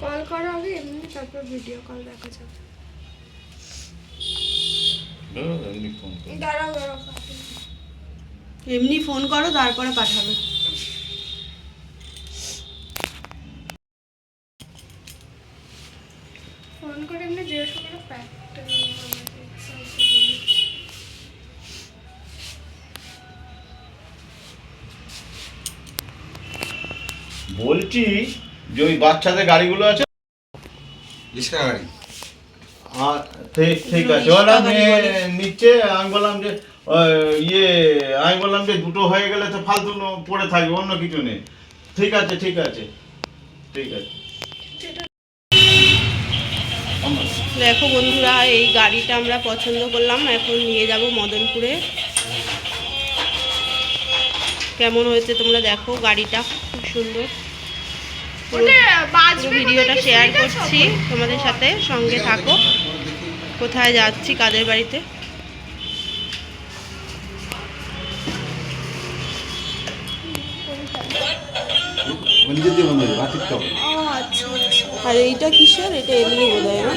Call করো আগে এমনি তারপর ভিডিও কল দেখা যাবে। এমনি ফোন করো তারপরে পাঠাবে। বলছি যে ওই বাচ্চাদের গাড়িগুলো আছে? রিক্সা গাড়ি। ঠিক ঠিক আছে। ওরা। নিচ্ছে আমি বললাম যে ইয়ে আমি বললাম যে দুটো হয়ে গেলে তো ফালতু পড়ে থাকবে অন্য কিছু নেই। ঠিক আছে ঠিক আছে। ঠিক আছে। দেখো বন্ধুরা এই গাড়িটা আমরা পছন্দ করলাম। এখন নিয়ে যাব মদনপুরে। কেমন হয়েছে তোমরা দেখো গাড়িটা খুব সুন্দর। ভিডিওটা শেয়ার করছি তোমাদের সাথে সঙ্গে থাকো। কোথায় যাচ্ছি কাদের বাড়িতে। আর এইটা কিসের? এটা এমনি বোধ হয় না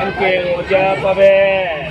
Thank you, Japabe.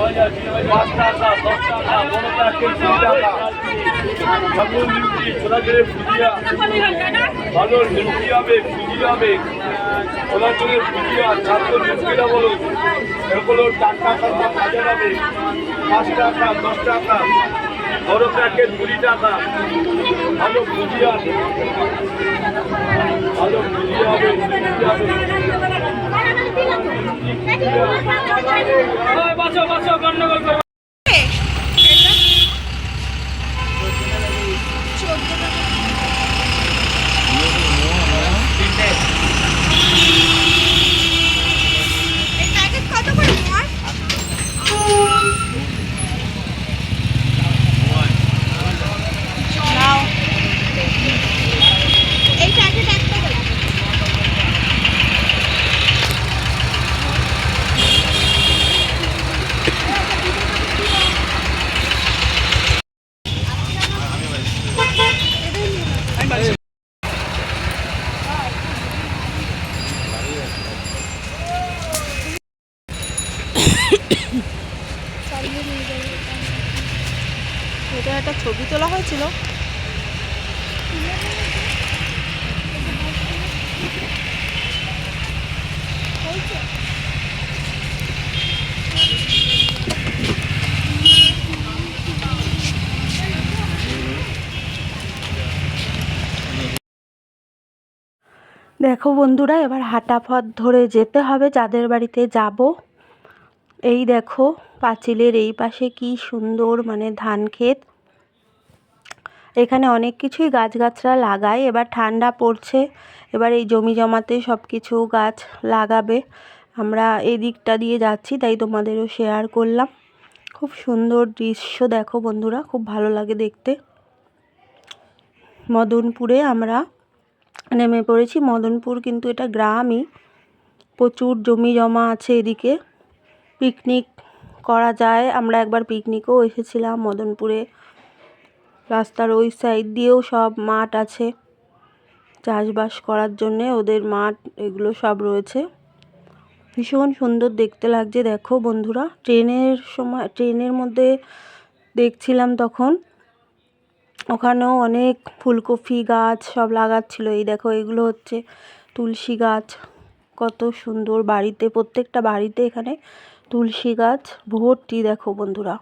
পাঁচ টাকা দশ টাকা বড় টাকা কুড়ি টাকা ভালো নিউট্রি ছোলা করে ভুজিয়া ভালো নিউট্রি হবে ফুজি হবে ছোলা করে ভুজিয়া ছাত্র নিউট্রিটা বলো এগুলো টাকা দাম হাজার হবে পাঁচ টাকা দশ টাকা বড় প্যাকেট কুড়ি টাকা ভালো ভুজিয়া ভালো ভুজিয়া হবে বাঁচো গন্ডগোল এটা একটা ছবি তোলা হয়েছিল। দেখো বন্ধুরা, এবার হাঁটা পথ ধরে যেতে হবে, যাদের বাড়িতে যাব। এই দেখো, পাঁচিলের এই পাশে কি সুন্দর মানে ধান ক্ষেত। এখানে অনেক কিছুই গাছগাছরা লাগায়, এবার ঠান্ডা পড়ছে, এবার এই জমি জমাতে সব কিছু গাছ লাগাবে। আমরা এই দিকটা দিয়ে যাচ্ছি, তাই তোমাদেরও শেয়ার করলাম। খুব সুন্দর দৃশ্য দেখো বন্ধুরা, খুব ভালো লাগে দেখতে। মদনপুরে আমরা নেমে পড়েছি, মদনপুর কিন্তু এটা গ্রামই। প্রচুর জমি জমা আছে এদিকে। পিকনিক করা যায়, আমরা একবার পিকনিকও এসেছিলাম মদনপুরে। রাস্তার ওই সাইড দিয়েও সব মাঠ আছে। চাষবাস করার জন্যে ওদের মাঠ এগুলো সব রয়েছে। ভীষণ সুন্দর দেখতে লাগছে। দেখো বন্ধুরা, ট্রেনের সময়, ট্রেনের মধ্যে দেখছিলাম তখন, ওখানেও অনেক ফুলকপি গাছ সব লাগাচ্ছিল। এই দেখো, এগুলো হচ্ছে তুলসী গাছ। কত সুন্দর বাড়িতে, প্রত্যেকটা বাড়িতে এখানে তুলসী গাছ ভর্তি। দেখো বন্ধুরা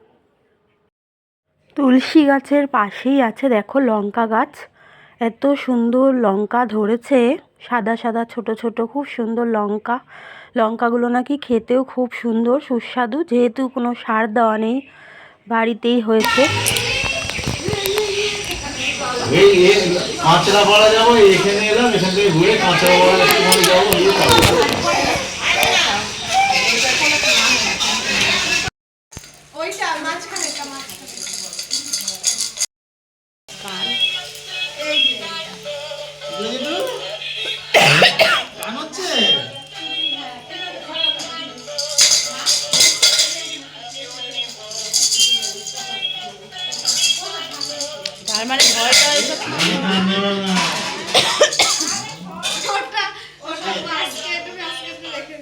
তুলসী গাছের পাশেই আছে, দেখো লঙ্কা গাছ। এত সুন্দর লঙ্কা ধরেছে, সাদা সাদা ছোট ছোট খুব সুন্দর লঙ্কা। লঙ্কাগুলো নাকি খেতেও খুব সুন্দর, সুস্বাদু, যেহেতু কোনো সার দেওয়া নেই বাড়িতেই হয়েছে। কাঁচরা এখানে এলাম, এখান থেকে ঘুরে কাঁচরা ওটা ওটা মাঝখানে একটু মাঝখানে